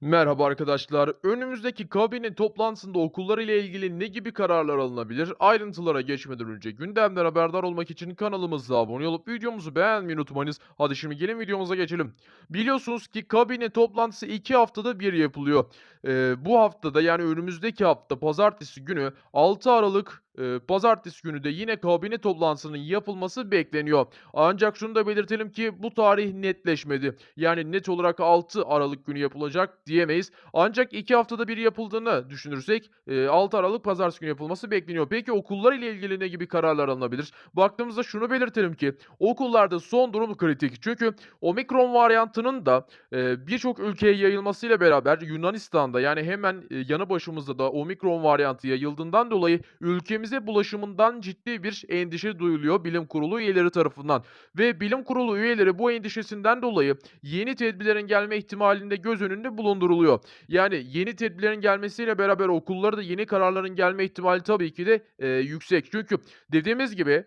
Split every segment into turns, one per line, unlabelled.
Merhaba arkadaşlar. Önümüzdeki kabine toplantısında okullar ile ilgili ne gibi kararlar alınabilir? Ayrıntılara geçmeden önce gündemden haberdar olmak için kanalımıza abone olup videomuzu beğenmeyi unutmayınız. Hadi şimdi gelin videomuza geçelim. Biliyorsunuz ki kabine toplantısı 2 haftada bir yapılıyor. Ee, bu haftada yani önümüzdeki hafta pazartesi günü 6 Aralık e, pazartesi günü de yine kabine toplantısının yapılması bekleniyor. Ancak şunu da belirtelim ki bu tarih netleşmedi. Yani net olarak 6 Aralık günü yapılacak diyemeyiz. Ancak 2 haftada bir yapıldığını düşünürsek e, 6 Aralık pazartesi günü yapılması bekleniyor. Peki okullar ile ilgili ne gibi kararlar alınabilir? Baktığımızda şunu belirtelim ki okullarda son durum kritik. Çünkü omikron varyantının da e, birçok ülkeye yayılmasıyla beraber Yunanistan'da yani hemen e, yanı başımızda da omikron varyantı yayıldığından dolayı ülkemize bulaşımından ciddi bir endişe duyuluyor bilim kurulu üyeleri tarafından. Ve bilim kurulu üyeleri bu endişesinden dolayı yeni tedbirlerin gelme ihtimalinde göz önünde bulunduruluyor. Yani yeni tedbirlerin gelmesiyle beraber okullara da yeni kararların gelme ihtimali tabii ki de e, yüksek. Çünkü dediğimiz gibi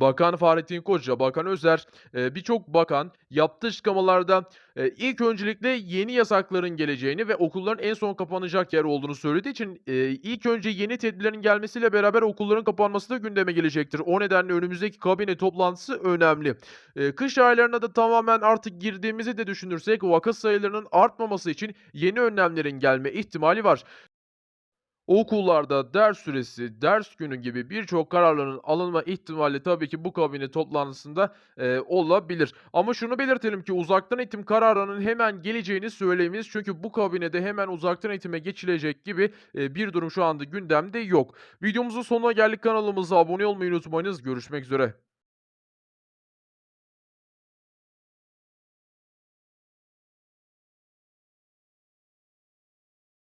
Bakan Fahrettin Koca, Bakan Özer, eee, birçok bakan yaptığı açıklamalarda, eee, ilk öncelikle yeni yasakların geleceğini ve okulların en son kapanacak yer olduğunu söylediği için, eee, ilk önce yeni tedbirlerin gelmesiyle beraber okulların kapanması da gündeme gelecektir. O nedenle önümüzdeki kabine toplantısı önemli. Kış aylarına da tamamen artık girdiğimizi de düşünürsek vaka sayılarının artmaması için yeni önlemlerin gelme ihtimali var. Okullarda ders süresi, ders günü gibi birçok kararların alınma ihtimali tabii ki bu kabine toplantısında, eee, olabilir. Ama şunu belirtelim ki uzaktan eğitim kararının hemen geleceğini söyleyemeyiz. Çünkü bu kabinede hemen uzaktan eğitime geçilecek gibi, eee, bir durum şu anda gündemde yok. Videomuzun sonuna geldik. Kanalımıza abone olmayı unutmayınız. Görüşmek üzere.